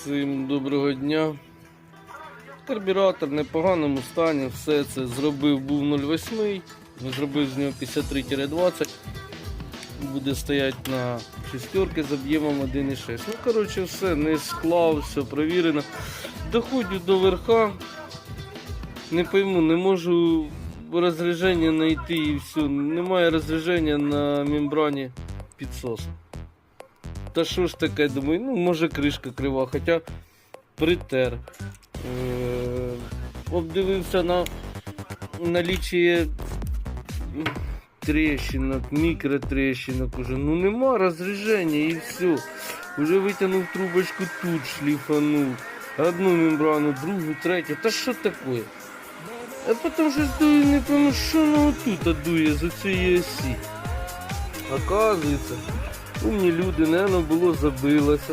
Всім доброго дня. Карбюратор в непоганому стані, все це зробив був 0,8, зробив з нього 53-20. Буде стояти на шестерки з об'ємом 1,6. Ну, коротше, все, не склав, все провірено. Доходжу до верха. Не пойму, не можу розрядження знайти і все. Немає розрядження на мембрані підсосу. Та що ж таке, думаю, ну може кришка крива, хоча притер. Е, обдивився на налічіє тріщинок, мікротріщинок уже. Ну нема розрядження і все. Уже витягнув трубочку тут, шліфанув. Одну мембрану, другу, третю. Та що таке? А потім щось дує, не пойму, що воно отут дує з цієї осі. Оказується, умні люди, напевно, було забилося.